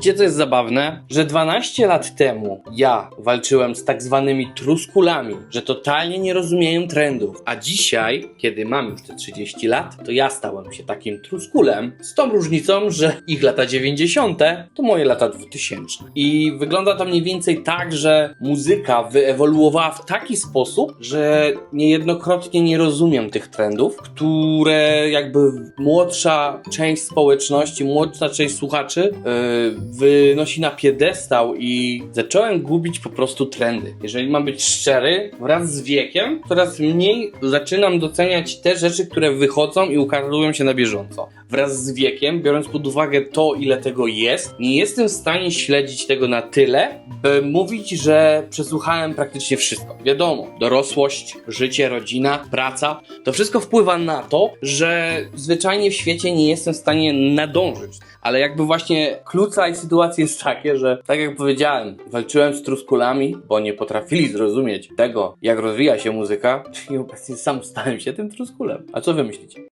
Wiecie co jest zabawne? Że 12 lat temu ja walczyłem z tak zwanymi truskulami, że totalnie nie rozumieją trendów. A dzisiaj, kiedy mam już te 30 lat, to ja stałem się takim truskulem. Z tą różnicą, że ich lata 90. to moje lata 2000. I wygląda to mniej więcej tak, że muzyka wyewoluowała w taki sposób, że niejednokrotnie nie rozumiem tych trendów, które jakby młodsza część społeczności, młodsza część słuchaczy yy, wynosi na piedestał i zacząłem gubić po prostu trendy. Jeżeli mam być szczery, wraz z wiekiem coraz mniej zaczynam doceniać te rzeczy, które wychodzą i ukazują się na bieżąco. Wraz z wiekiem, biorąc pod uwagę to, ile tego jest, nie jestem w stanie śledzić tego na tyle, by mówić, że przesłuchałem praktycznie wszystko. Wiadomo, dorosłość, życie, rodzina, praca, to wszystko wpływa na to, że zwyczajnie w świecie nie jestem w stanie nadążyć. Ale jakby właśnie klucza i sytuacja jest takie, że tak jak powiedziałem, walczyłem z truskulami, bo nie potrafili zrozumieć tego, jak rozwija się muzyka i obecnie sam stałem się tym truskulem. A co wy myślicie?